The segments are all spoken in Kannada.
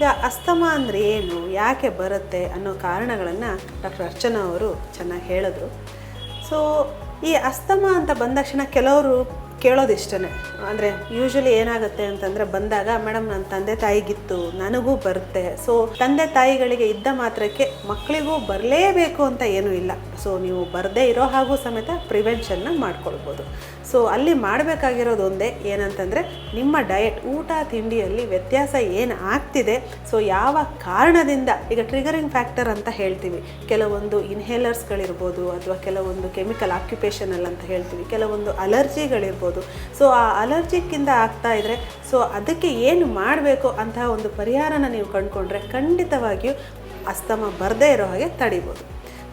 ಈಗ ಅಸ್ತಮ ಅಂದರೆ ಏನು, ಯಾಕೆ ಬರುತ್ತೆ ಅನ್ನೋ ಕಾರಣಗಳನ್ನು ಡಾಕ್ಟರ್ ಅರ್ಚನಾ ಅವರು ಚೆನ್ನಾಗಿ ಹೇಳಿದ್ರು. ಸೊ ಈ ಅಸ್ತಮ ಅಂತ ಬಂದ ತಕ್ಷಣ ಕೆಲವರು ಕೇಳೋದಿಷ್ಟೇ ಅಂದರೆ ಯೂಶ್ವಲಿ ಏನಾಗುತ್ತೆ ಅಂತಂದರೆ ಬಂದಾಗ, ಮೇಡಮ್ ನನ್ನ ತಂದೆ ತಾಯಿಗಿತ್ತು, ನನಗೂ ಬರುತ್ತೆ. ಸೊ ತಂದೆ ತಾಯಿಗಳಿಗೆ ಇದ್ದ ಮಾತ್ರಕ್ಕೆ ಮಕ್ಕಳಿಗೂ ಬರಲೇಬೇಕು ಅಂತ ಏನೂ ಇಲ್ಲ. ಸೊ ನೀವು ಬರದೇ ಇರೋ ಹಾಗೂ ಸಮೇತ ಪ್ರಿವೆನ್ಷನ್ನ ಮಾಡ್ಕೊಳ್ಬೋದು. ಸೊ ಅಲ್ಲಿ ಮಾಡಬೇಕಾಗಿರೋದು ಒಂದೇ ಏನಂತಂದರೆ ನಿಮ್ಮ ಡಯಟ್ ಊಟ, ತಿಂಡಿಯಲ್ಲಿ ವ್ಯತ್ಯಾಸ ಏನು ಆಗ್ತಿದೆ? ಸೊ ಯಾವ ಕಾರಣದಿಂದ? ಈಗ ಟ್ರಿಗರಿಂಗ್ ಫ್ಯಾಕ್ಟರ್ ಅಂತ ಹೇಳ್ತೀವಿ. ಕೆಲವೊಂದು ಇನ್ಹೇಲರ್ಸ್ಗಳಿರ್ಬೋದು ಅಥವಾ ಕೆಲವೊಂದು ಕೆಮಿಕಲ್ ಆಕ್ಯುಪೇಷನಲ್ ಅಂತ ಹೇಳ್ತೀವಿ. ಕೆಲವೊಂದು ಅಲರ್ಜಿಗಳಿರ್ಬೋದು ಸೊ ಆ ಅಲರ್ಜಿಕ್ಕಿಂದ ಆಗ್ತಾ ಇದ್ದರೆ ಸೊ ಅದಕ್ಕೆ ಏನು ಮಾಡಬೇಕು ಅಂತಹ ಒಂದು ಪರಿಹಾರನ ನೀವು ಕಂಡುಕೊಂಡ್ರೆ ಖಂಡಿತವಾಗಿಯೂ ಅಸ್ತಮ ಬರದೇ ಇರೋ ಹಾಗೆ ತಡಿಬೋದು.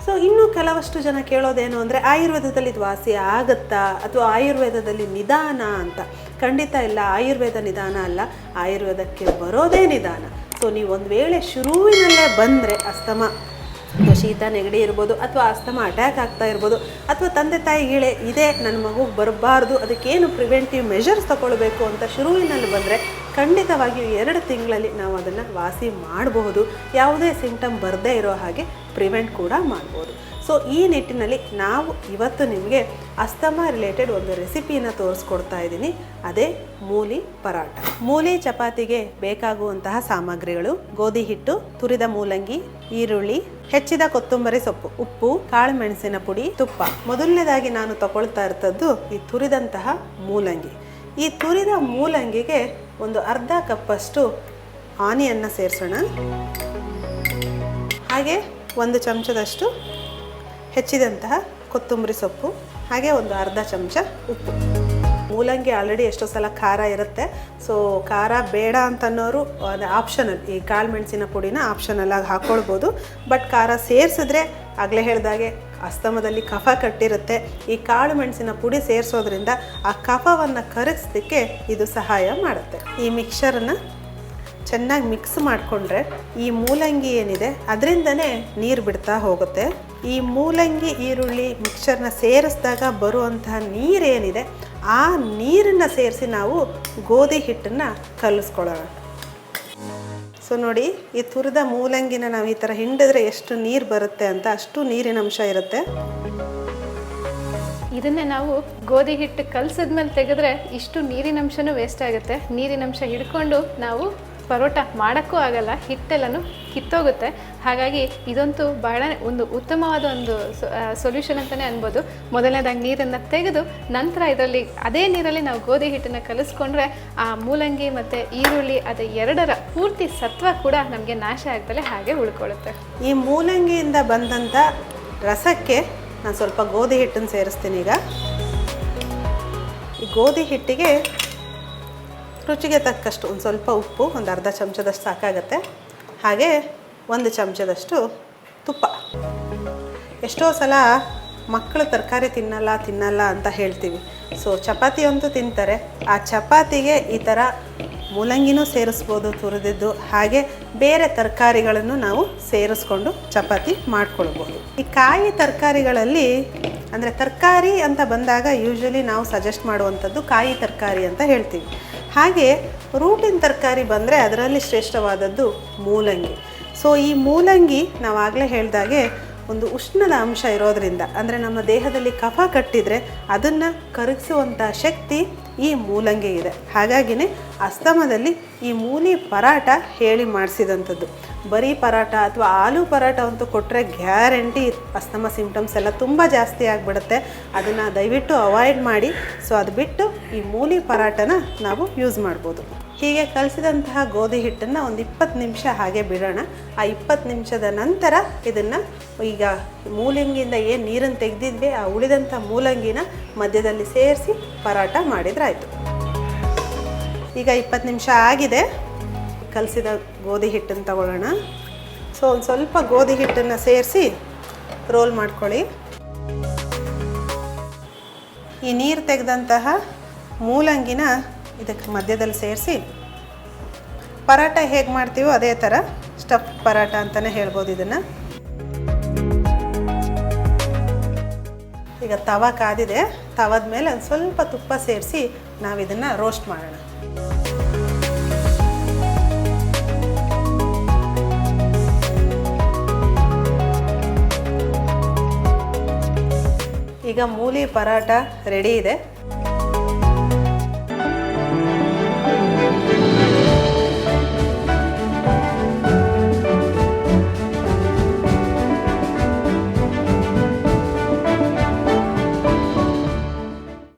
ಸೊ ಇನ್ನು ಕೆಲವಷ್ಟು ಜನ ಕೇಳೋದೇನು ಅಂದರೆ ಆಯುರ್ವೇದದಲ್ಲಿ ಇದು ವಾಸಿ ಆಗುತ್ತಾ ಅಥವಾ ಆಯುರ್ವೇದದಲ್ಲಿ ನಿಧಾನ ಅಂತ? ಖಂಡಿತ ಇಲ್ಲ, ಆಯುರ್ವೇದ ನಿಧಾನ ಅಲ್ಲ, ಆಯುರ್ವೇದಕ್ಕೆ ಬರೋದೇ ನಿಧಾನ. ಸೊ ನೀವು ಒಂದು ವೇಳೆ ಶುರುವಿನಲ್ಲೇ ಬಂದರೆ ಅಸ್ತಮ ಶೀತ, ನೆಗಡಿ ಇರ್ಬೋದು, ಅಥವಾ ಅಸ್ತಮ ಅಟ್ಯಾಕ್ ಆಗ್ತಾ ಇರ್ಬೋದು, ಅಥವಾ ತಂದೆ ತಾಯಿಗಳೇ ಇದೆ ನನ್ನ ಮಗು ಬರಬಾರ್ದು, ಅದಕ್ಕೇನು ಪ್ರಿವೆಂಟಿವ್ ಮೆಷರ್ಸ್ ತಗೊಳ್ಬೇಕು? ಅಂತ ಶುರುವಿನಲ್ಲಿ ಬಂದರೆ ಖಂಡಿತವಾಗಿಯೂ ಎರಡು ತಿಂಗಳಲ್ಲಿ ನಾವು ಅದನ್ನು ವಾಸಿ ಮಾಡಬಹುದು. ಯಾವುದೇ ಸಿಂಟಮ್ ಬರದೇ ಇರೋ ಹಾಗೆ ಪ್ರಿವೆಂಟ್ ಕೂಡ ಮಾಡ್ಬೋದು. ಸೊ ಈ ನಿಟ್ಟಿನಲ್ಲಿ ನಾವು ಇವತ್ತು ನಿಮಗೆ ಅಸ್ತಮ ರಿಲೇಟೆಡ್ ಒಂದು ರೆಸಿಪಿನ ತೋರಿಸ್ಕೊಡ್ತಾ ಇದ್ದೀನಿ. ಅದೇ ಮೂಲಿ ಪರಾಟ ಮೂಲಿ ಚಪಾತಿಗೆ ಬೇಕಾಗುವಂತಹ ಸಾಮಗ್ರಿಗಳು ಗೋಧಿ ಹಿಟ್ಟು, ತುರಿದ ಮೂಲಂಗಿ, ಈರುಳ್ಳಿ, ಹೆಚ್ಚಿದ ಕೊತ್ತಂಬರಿ ಸೊಪ್ಪು, ಉಪ್ಪು ಕಾಳು ಮೆಣಸಿನ ಪುಡಿ, ತುಪ್ಪ. ಮೊದಲನೇದಾಗಿ ನಾನು ತಗೊಳ್ತಾ ಇರ್ತದ್ದು ಈ ತುರಿದಂತಹ ಮೂಲಂಗಿ. ಈ ತುರಿದ ಮೂಲಂಗಿಗೆ ಒಂದು ಅರ್ಧ ಕಪ್ಪಷ್ಟು ಆನಿಯನ್ನು ಸೇರಿಸೋಣ. ಹಾಗೆ ಒಂದು ಚಮಚದಷ್ಟು ಹೆಚ್ಚಿದಂತಹ ಕೊತ್ತಂಬರಿ ಸೊಪ್ಪು, ಹಾಗೆ ಒಂದು ಅರ್ಧ ಚಮಚ ಉಪ್ಪು. ಮೂಲಂಗಿ ಆಲ್ರೆಡಿ ಎಷ್ಟೋ ಸಲ ಖಾರ ಇರುತ್ತೆ. ಸೊ ಖಾರ ಬೇಡ ಅಂತನ್ನೋರು ಅದು ಆಪ್ಷನಲ್ ಈ ಕಾಳು ಮೆಣಸಿನ ಪುಡಿನ ಆಪ್ಷನಲ್ಲಾಗಿ ಹಾಕ್ಕೊಳ್ಬೋದು ಬಟ್ ಖಾರ ಸೇರಿಸಿದ್ರೆ ಆಗಲೇ ಹೇಳ್ದಾಗೆ ಅಸ್ತಮದಲ್ಲಿ ಕಫ ಕಟ್ಟಿರುತ್ತೆ. ಈ ಕಾಳು ಮೆಣಸಿನ ಪುಡಿ ಸೇರಿಸೋದ್ರಿಂದ ಆ ಕಫವನ್ನು ಕರಗಿಸ್ಲಿಕ್ಕೆ ಇದು ಸಹಾಯ ಮಾಡುತ್ತೆ. ಈ ಮಿಕ್ಸರನ್ನು ಚೆನ್ನಾಗಿ ಮಿಕ್ಸ್ ಮಾಡಿಕೊಂಡ್ರೆ ಈ ಮೂಲಂಗಿ ಏನಿದೆ ಅದರಿಂದನೇ ನೀರು ಬಿಡ್ತಾ ಹೋಗುತ್ತೆ. ಈ ಮೂಲಂಗಿ, ಈರುಳ್ಳಿ ಮಿಕ್ಸರ್ನ ಸೇರಿಸಿದಾಗ ಬರುವಂತಹ ನೀರೇನಿದೆ ಆ ನೀರನ್ನು ಸೇರಿಸಿ ನಾವು ಗೋಧಿ ಹಿಟ್ಟನ್ನು ಕಲಿಸ್ಕೊಳ್ಳೋಣ. ಸೊ ನೋಡಿ, ಈ ತುರಿದ ಮೂಲಂಗಿನ ನಾವು ಈ ಥರ ಹಿಂಡಿದ್ರೆ ಎಷ್ಟು ನೀರು ಬರುತ್ತೆ ಅಂತ ಅಷ್ಟು ನೀರಿನ ಅಂಶ ಇರುತ್ತೆ. ಇದನ್ನೇ ನಾವು ಗೋಧಿ ಹಿಟ್ಟು ಕಲಸಿದ್ಮೇಲೆ ತೆಗೆದ್ರೆ ಇಷ್ಟು ನೀರಿನಂಶನೂ ವೇಸ್ಟ್ ಆಗುತ್ತೆ. ನೀರಿನಂಶ ಹಿಡ್ಕೊಂಡು ನಾವು ಪರೋಟ ಮಾಡೋಕ್ಕೂ ಆಗಲ್ಲ, ಹಿಟ್ಟೆಲ್ಲನೂ ಕಿತ್ತೋಗುತ್ತೆ. ಹಾಗಾಗಿ ಇದಂತೂ ಬಹಳ ಒಂದು ಉತ್ತಮವಾದ ಒಂದು ಸೊಲ್ಯೂಷನ್ ಅಂತಲೇ ಅನ್ಬೋದು. ಮೊದಲನೇದಾಗಿ ನೀರನ್ನು ತೆಗೆದು ನಂತರ ಇದರಲ್ಲಿ, ಅದೇ ನೀರಲ್ಲಿ ನಾವು ಗೋಧಿ ಹಿಟ್ಟನ್ನು ಕಲಿಸ್ಕೊಂಡ್ರೆ ಆ ಮೂಲಂಗಿ ಮತ್ತು ಈರುಳ್ಳಿ, ಅದು ಎರಡರ ಪೂರ್ತಿ ಸತ್ವ ಕೂಡ ನಮಗೆ ನಾಶ ಆಗ್ದಲೇ ಹಾಗೆ ಉಳ್ಕೊಳ್ಳುತ್ತೆ. ಈ ಮೂಲಂಗಿಯಿಂದ ಬಂದಂಥ ರಸಕ್ಕೆ ನಾನು ಸ್ವಲ್ಪ ಗೋಧಿ ಹಿಟ್ಟನ್ನು ಸೇರಿಸ್ತೀನಿ ಈಗ. ಈ ಗೋಧಿ ಹಿಟ್ಟಿಗೆ ರುಚಿಗೆ ತಕ್ಕಷ್ಟು ಒಂದು ಸ್ವಲ್ಪ ಉಪ್ಪು, ಒಂದು ಅರ್ಧ ಚಮಚದಷ್ಟು ಸಾಕಾಗತ್ತೆ. ಹಾಗೆ ಒಂದು ಚಮಚದಷ್ಟು ತುಪ್ಪ. ಎಷ್ಟೋ ಸಲ ಮಕ್ಕಳು ತರಕಾರಿ ತಿನ್ನಲ್ಲ ತಿನ್ನಲ್ಲ ಅಂತ ಹೇಳ್ತೀವಿ. ಸೊ ಚಪಾತಿ ಅಂತೂ ತಿಂತಾರೆ. ಆ ಚಪಾತಿಗೆ ಈ ಥರ ಮೂಲಂಗಿನೂ ಸೇರಿಸ್ಬೋದು, ತುರಿದಿದ್ದು. ಹಾಗೆ ಬೇರೆ ತರಕಾರಿಗಳನ್ನು ನಾವು ಸೇರಿಸ್ಕೊಂಡು ಚಪಾತಿ ಮಾಡ್ಕೊಳ್ಬೋದು. ಈ ಕಾಯಿ ತರಕಾರಿಗಳಲ್ಲಿ, ಅಂದರೆ ತರಕಾರಿ ಅಂತ ಬಂದಾಗ ಯೂಶ್ವಲಿ ನಾವು ಸಜೆಸ್ಟ್ ಮಾಡುವಂಥದ್ದು ಕಾಯಿ ತರಕಾರಿ ಅಂತ ಹೇಳ್ತೀವಿ. ಹಾಗೆ ರೂಟಿನ ತರಕಾರಿ ಬಂದರೆ ಅದರಲ್ಲಿ ಶ್ರೇಷ್ಠವಾದದ್ದು ಮೂಲಂಗಿ. ಸೊ ಈ ಮೂಲಂಗಿ ನಾವು ಆಗಲೇ ಹೇಳ್ದಾಗೆ ಒಂದು ಉಷ್ಣದ ಅಂಶ ಇರೋದರಿಂದ, ಅಂದರೆ ನಮ್ಮ ದೇಹದಲ್ಲಿ ಕಫ ಕಟ್ಟಿದರೆ ಅದನ್ನು ಕರಗಿಸುವಂಥ ಶಕ್ತಿ ಈ ಮೂಲಂಗಿ ಇದೆ. ಹಾಗಾಗಿನೇ ಅಸ್ತಮದಲ್ಲಿ ಈ ಮೂಲಿ ಪರಾಟ ಹೇಳಿ ಮಾಡಿಸಿದಂಥದ್ದು. ಬರೀ ಪರಾಟ ಅಥವಾ ಆಲೂ ಪರಾಟ ಅಂತೂ ಕೊಟ್ಟರೆ ಗ್ಯಾರಂಟಿ ಅಸ್ತಮ ಸಿಂಪ್ಟಮ್ಸ್ ಎಲ್ಲ ತುಂಬ ಜಾಸ್ತಿ ಆಗಿಬಿಡುತ್ತೆ. ಅದನ್ನು ದಯವಿಟ್ಟು ಅವಾಯ್ಡ್ ಮಾಡಿ. ಸೊ ಅದು ಬಿಟ್ಟು ಈ ಮೂಲಿ ಪರಾಟನ ನಾವು ಯೂಸ್ ಮಾಡ್ಬೋದು. ಹೀಗೆ ಕಲಸಿದಂತಹ ಗೋಧಿ ಹಿಟ್ಟನ್ನು ಒಂದು ಇಪ್ಪತ್ತು ನಿಮಿಷ ಹಾಗೆ ಬಿಡೋಣ. ಆ ಇಪ್ಪತ್ತು ನಿಮಿಷದ ನಂತರ ಇದನ್ನು ಈಗ ಮೂಲಂಗಿಯಿಂದ ಏನು ನೀರನ್ನು ತೆಗೆದಿದ್ವಿ, ಆ ಉಳಿದಂಥ ಮೂಲಂಗಿನ ಮಧ್ಯದಲ್ಲಿ ಸೇರಿಸಿ ಪರಾಟ ಮಾಡಿದ್ರಾಯಿತು ಈಗ ಇಪ್ಪತ್ತು ನಿಮಿಷ ಆಗಿದೆ. ಕಲಸಿದ ಗೋಧಿ ಹಿಟ್ಟನ್ನು ತಗೊಳ್ಳೋಣ. ಸೊ ಒಂದು ಸ್ವಲ್ಪ ಗೋಧಿ ಹಿಟ್ಟನ್ನು ಸೇರಿಸಿ ರೋಲ್ ಮಾಡ್ಕೊಳ್ಳಿ. ಈ ನೀರು ತೆಗೆದಂತಹ ಮೂಲಂಗಿನ ಇದಕ್ಕೆ ಮಧ್ಯದಲ್ಲಿ ಸೇರಿಸಿ ಪರಾಟ ಹೇಗೆ ಮಾಡ್ತೀವೋ ಅದೇ ಥರ ಸ್ಟಫ್ ಪರಾಟ ಅಂತಲೇ ಹೇಳ್ಬೋದು ಇದನ್ನು. ಈಗ ತವ ಕಾದಿದೆ ತವದ ಮೇಲೆ ಒಂದು ಸ್ವಲ್ಪ ತುಪ್ಪ ಸೇರಿಸಿ ನಾವು ಇದನ್ನು ರೋಸ್ಟ್ ಮಾಡೋಣ. ಈಗ ಮೂಲಿ ಪರಾಟ ರೆಡಿ ಇದೆ.